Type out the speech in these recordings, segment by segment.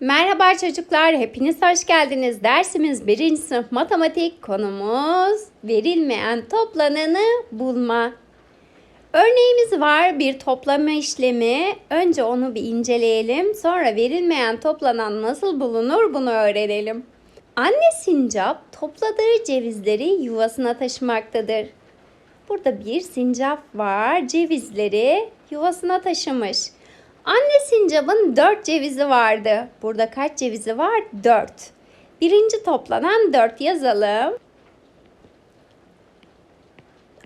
Merhaba çocuklar, hepiniz hoş geldiniz. Dersimiz 1. sınıf matematik konumuz verilmeyen toplananı bulma. Örneğimiz var bir toplama işlemi. Önce onu bir inceleyelim. Sonra verilmeyen toplanan nasıl bulunur bunu öğrenelim. Anne sincap topladığı cevizleri yuvasına taşımaktadır. Burada bir sincap var. Cevizleri yuvasına taşımış. Anne sincapın dört cevizi vardı. Burada kaç cevizi var? Dört. Birinci toplanan dört yazalım.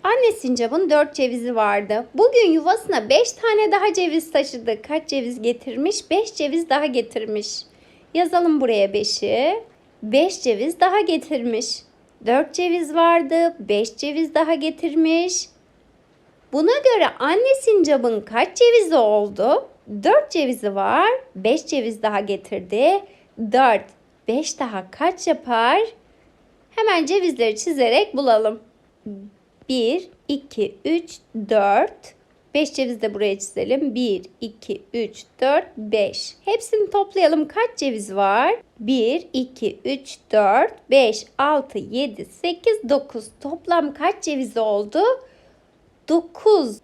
Anne sincapın dört cevizi vardı. Bugün yuvasına beş tane daha ceviz taşıdı. Kaç ceviz getirmiş? Beş ceviz daha getirmiş. Yazalım buraya beşi. Beş ceviz daha getirmiş. Dört ceviz vardı. Beş ceviz daha getirmiş. Buna göre anne sincapın kaç cevizi oldu? 4 cevizi var. 5 ceviz daha getirdi. 4, 5 daha kaç yapar? Hemen cevizleri çizerek bulalım. 1, 2, 3, 4. 5 ceviz de buraya çizelim. 1, 2, 3, 4, 5. Hepsini toplayalım. Kaç ceviz var? 1, 2, 3, 4, 5, 6, 7, 8, 9. Toplam kaç ceviz oldu? 9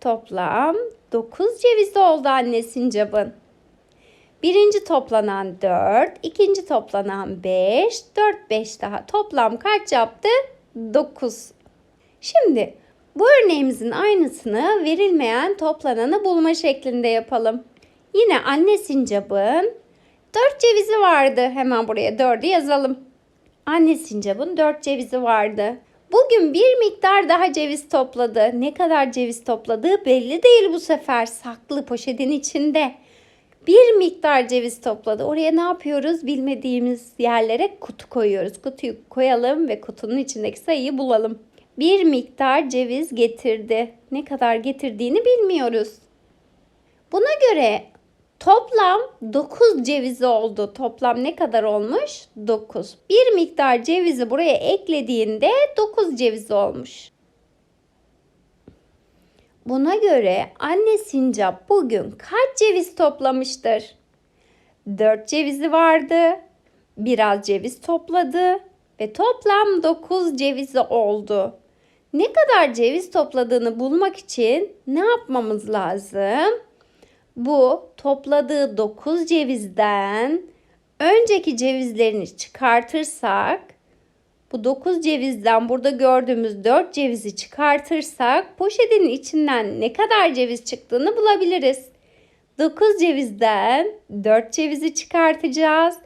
toplam 9 ceviz oldu anne sincapın. Birinci toplanan 4, ikinci toplanan 5, 4, 5 daha toplam kaç yaptı? 9. Şimdi bu örneğimizin aynısını verilmeyen toplananı bulma şeklinde yapalım. Yine anne sincapın 4 cevizi vardı. Hemen buraya 4'ü yazalım. Anne sincapın 4 cevizi vardı. Bugün bir miktar daha ceviz topladı. Ne kadar ceviz topladığı belli değil bu sefer. Saklı poşetin içinde. Bir miktar ceviz topladı. Oraya ne yapıyoruz? Bilmediğimiz yerlere kutu koyuyoruz. Kutuyu koyalım ve kutunun içindeki sayıyı bulalım. Bir miktar ceviz getirdi. Ne kadar getirdiğini bilmiyoruz. Buna göre Toplam 9 cevizi oldu. Toplam ne kadar olmuş? 9. Bir miktar cevizi buraya eklediğinde 9 ceviz olmuş. Buna göre anne sincap bugün kaç ceviz toplamıştır? 4 cevizi vardı. Biraz ceviz topladı ve toplam 9 cevizi oldu. Ne kadar ceviz topladığını bulmak için ne yapmamız lazım? Bu topladığı 9 cevizden önceki cevizlerini çıkartırsak bu 9 cevizden burada gördüğümüz 4 cevizi çıkartırsak poşetin içinden ne kadar ceviz çıktığını bulabiliriz. 9 cevizden 4 cevizi çıkartacağız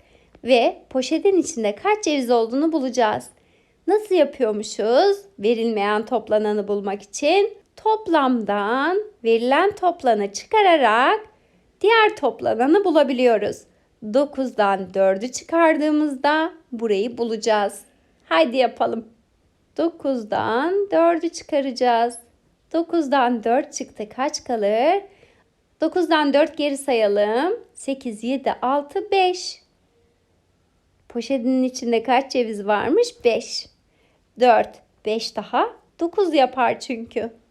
ve poşetin içinde kaç ceviz olduğunu bulacağız. Nasıl yapıyormuşuz? Verilmeyen toplananı bulmak için toplamdan verilen toplanı çıkararak diğer toplananı bulabiliyoruz. 9'dan 4'ü çıkardığımızda burayı bulacağız. Haydi yapalım. 9'dan 4'ü çıkaracağız. 9'dan 4 çıktı kaç kalır? 9'dan 4 geri sayalım. 8, 7, 6, 5. Poşetinin içinde kaç ceviz varmış? 5. 4, 5 daha 9 yapar çünkü.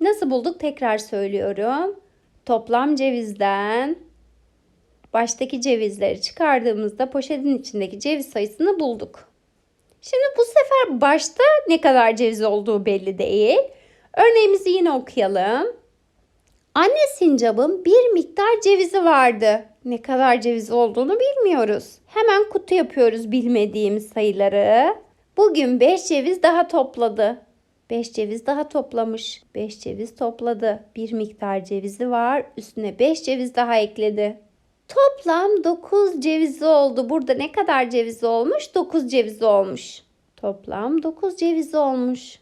Nasıl bulduk tekrar söylüyorum. Toplam cevizden baştaki cevizleri çıkardığımızda poşetin içindeki ceviz sayısını bulduk. Şimdi bu sefer başta ne kadar ceviz olduğu belli değil. Örneğimizi yine okuyalım. Anne sincapın bir miktar cevizi vardı. Ne kadar ceviz olduğunu bilmiyoruz. Hemen kutu yapıyoruz bilmediğimiz sayıları. Bugün 5 ceviz daha topladı. 5 ceviz daha toplamış. 5 ceviz topladı. Bir miktar cevizi var. Üstüne 5 ceviz daha ekledi. Toplam 9 cevizi oldu. Burada ne kadar cevizi olmuş? 9 cevizi olmuş. Toplam 9 cevizi olmuş.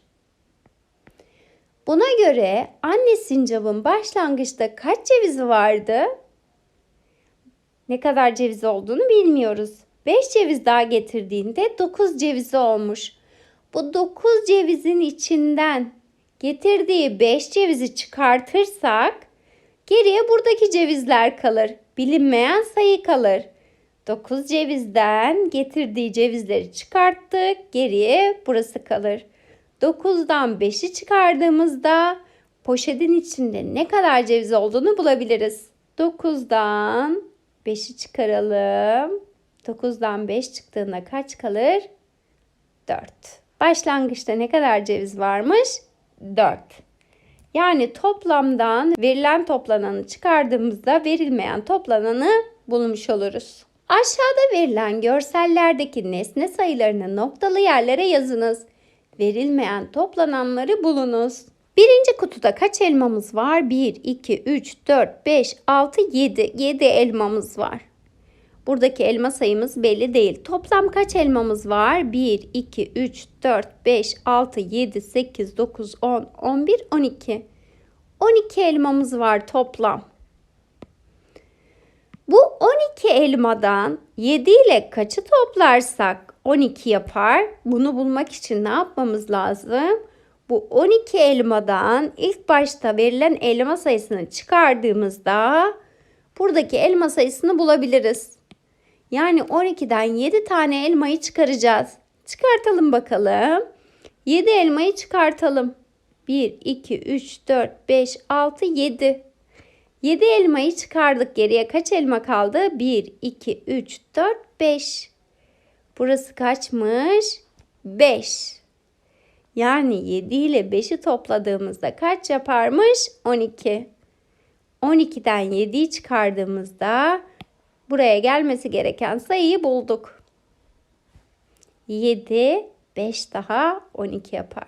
Buna göre anne sincapın başlangıçta kaç cevizi vardı? Ne kadar ceviz olduğunu bilmiyoruz. 5 ceviz daha getirdiğinde 9 cevizi olmuş. Bu 9 cevizin içinden getirdiği 5 cevizi çıkartırsak geriye buradaki cevizler kalır. Bilinmeyen sayı kalır. 9 cevizden getirdiği cevizleri çıkarttık. Geriye burası kalır. 9'dan 5'i çıkardığımızda poşetin içinde ne kadar ceviz olduğunu bulabiliriz. 9'dan 5'i çıkaralım. 9'dan 5 çıktığında kaç kalır? 4. Başlangıçta ne kadar ceviz varmış? 4. Yani toplamdan verilen toplananı çıkardığımızda verilmeyen toplananı bulmuş oluruz. Aşağıda verilen görsellerdeki nesne sayılarını noktalı yerlere yazınız. Verilmeyen toplananları bulunuz. Birinci kutuda kaç elmamız var? 1, 2, 3, 4, 5, 6, 7. 7 elmamız var. Buradaki elma sayımız belli değil. Toplam kaç elmamız var? 1, 2, 3, 4, 5, 6, 7, 8, 9, 10, 11, 12. 12 elmamız var toplam. Bu 12 elmadan 7 ile kaçı toplarsak 12 yapar. Bunu bulmak için ne yapmamız lazım? Bu 12 elmadan ilk başta verilen elma sayısını çıkardığımızda buradaki elma sayısını bulabiliriz. Yani 12'den 7 tane elmayı çıkaracağız. Çıkartalım bakalım. 7 elmayı çıkartalım. 1, 2, 3, 4, 5, 6, 7. 7 elmayı çıkardık. Geriye kaç elma kaldı? 1, 2, 3, 4, 5. Burası kaçmış? 5. Yani 7 ile 5'i topladığımızda kaç yaparmış? 12. 12'den 7'yi çıkardığımızda buraya gelmesi gereken sayıyı bulduk. 7, 5 daha 12 yapar.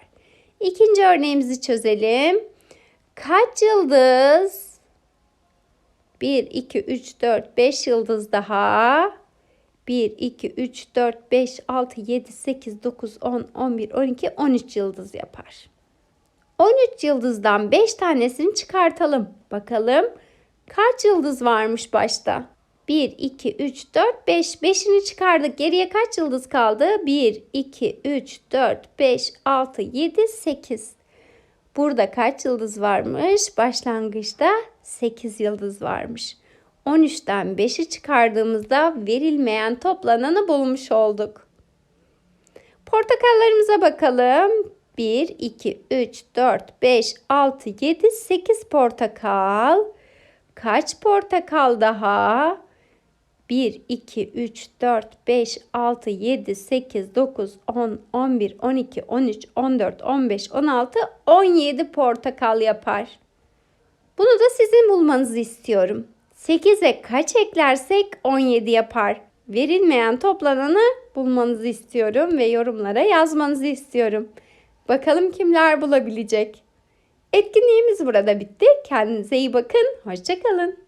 İkinci örneğimizi çözelim. Kaç yıldız? 1, 2, 3, 4, 5 yıldız daha. 1, 2, 3, 4, 5, 6, 7, 8, 9, 10, 11, 12, 13 yıldız yapar. 13 yıldızdan 5 tanesini çıkartalım. Bakalım kaç yıldız varmış başta? 1, 2, 3, 4, 5. 5'ini çıkardık. Geriye kaç yıldız kaldı? 1, 2, 3, 4, 5, 6, 7, 8. Burada kaç yıldız varmış? Başlangıçta 8 yıldız varmış. 13'ten 5'i çıkardığımızda verilmeyen toplananı bulmuş olduk. Portakallarımıza bakalım. 1, 2, 3, 4, 5, 6, 7, 8 portakal. Kaç portakal daha? 1, 2, 3, 4, 5, 6, 7, 8, 9, 10, 11, 12, 13, 14, 15, 16, 17 portakal yapar. Bunu da sizin bulmanızı istiyorum. 8'e kaç eklersek 17 yapar. Verilmeyen toplananı bulmanızı istiyorum ve yorumlara yazmanızı istiyorum. Bakalım kimler bulabilecek. Etkinliğimiz burada bitti. Kendinize iyi bakın. Hoşçakalın.